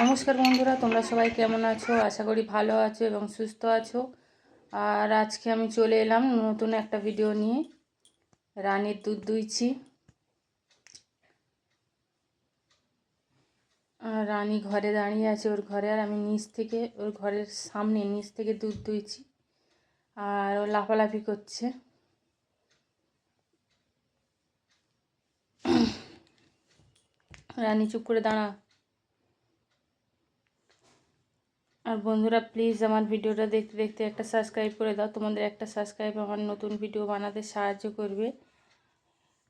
নমস্কার বন্ধুরা, তোমরা সবাই কেমন আছো? আশা করি ভালো আছো এবং সুস্থ আছো। আর আজকে আমি চলে এলাম নতুন একটা ভিডিও নিয়ে। রানীর দুধ দুইছি। রানী ঘরে দাঁড়িয়ে আছে ওর ঘরে, আর আমি নিচ থেকে, ওর ঘরের সামনে নিচ থেকে দুধ দুইছি। আর ও লাফালাফি করছে। রানী চুপ করে দাঁড়া। আর বন্ধুরা প্লিজ আমার ভিডিওটা দেখতে দেখতে একটা সাবস্ক্রাইব করে দাও। তোমাদের একটা সাবস্ক্রাইব আমার নতুন ভিডিও বানাতে সাহায্য করবে।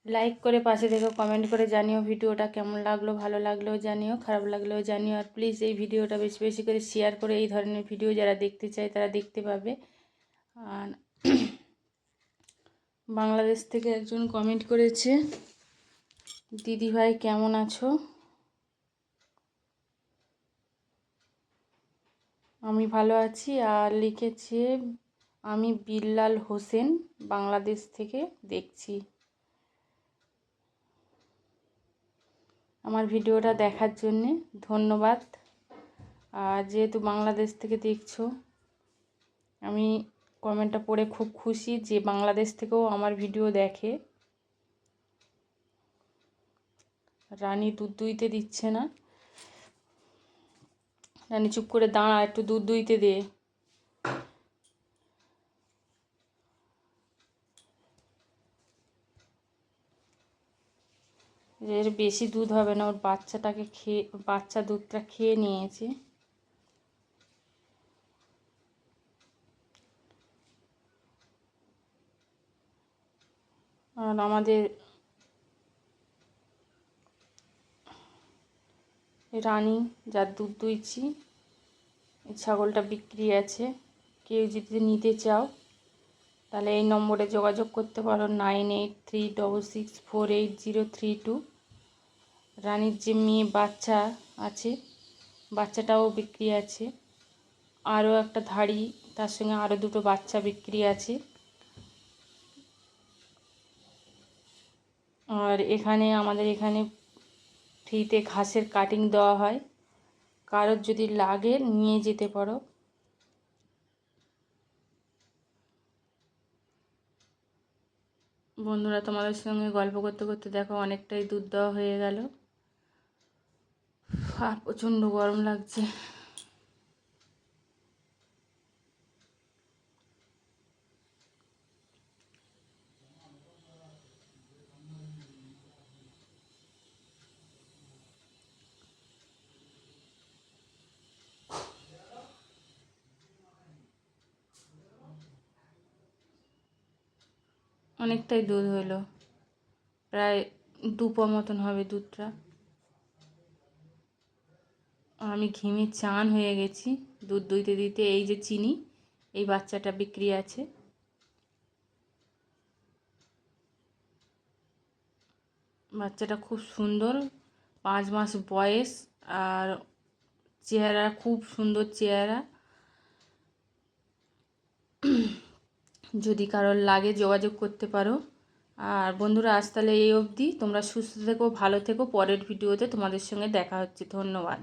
লাইক করে পাশে দেখো কমেন্ট করে জানিও ভিডিওটা কেমন লাগল, ভালো লাগলেও জানিও, খারাপ লাগলেও জানিও। আর প্লিজ এই ভিডিওটা বেশি বেশি করে শেয়ার করে এই ধরনের ভিডিও যারা দেখতে চায় তারা দেখতে পাবে। আর বাংলাদেশ থেকে একজন কমেন্ট করেছে দিদি ভাই কেমন আছো? আমি ভালো আছি আর লিখেছে, আমি বিল্লাল হোসেন, বাংলাদেশ থেকে দেখছি। আমার ভিডিওটা দেখার জন্যে ধন্যবাদ। আর যেহেতু বাংলাদেশ থেকে দেখছ, আমি কমেন্টটা পড়ে খুব খুশি যে বাংলাদেশ থেকেও আমার ভিডিও দেখে। রানী দুধ দুইতে দিচ্ছে না। রানী চুপ করে দাঁড়া, একটু দুধ দুইতে দে। এর বেশি দুধ হবে না, ওর বাচ্চাটাকে খেয়ে, বাচ্চা দুধটা খেয়ে নিয়েছে। আর আমাদের রানী, যার দুধ দুইছি ছাগলটা বিক্রি আছে। কেউ যদি নিতে চাও, তাহলে এই নম্বরে যোগাযোগ করতে পারো nine eight three double six four eight zero three two. রানীর যে মেয়ে বাচ্চা আছে, বাচ্চাটাও বিক্রি আছে। আরও একটা ধাড়ি, তার সঙ্গে আরও দুটো বাচ্চা বিক্রি আছে। আর এখানে, আমাদের এখানে ফ্রিতে ঘাসের কাটিং দেওয়া হয়। কারোর যদি লাগে, নিয়ে যেতে পারো। বন্ধুরা, তোমাদের সঙ্গে গল্প করতে করতে দেখো অনেকটাই দুধ দেওয়া হয়ে গেল। আর প্রচণ্ড গরম লাগছে। অনেকটাই দুধ হলো প্রায় দুপো মতন হবে দুধটা। আমি ঘিমে চান হয়ে গেছি। দুধ দইতে দিতে এই যে চিনি, এই বাচ্চাটা বিক্রি আছে। বাচ্চাটা খুব সুন্দর, পাঁচ মাস বয়স আর চেহারা, খুব সুন্দর চেহারা। যদি কারোর লাগে যোগাযোগ করতে পারো। আর বন্ধুরা, আজ তাহলে এই অবধি। তোমরা সুস্থ থেকো, ভালো থেকো। পরের ভিডিওতে তোমাদের সঙ্গে দেখা হচ্ছে। ধন্যবাদ।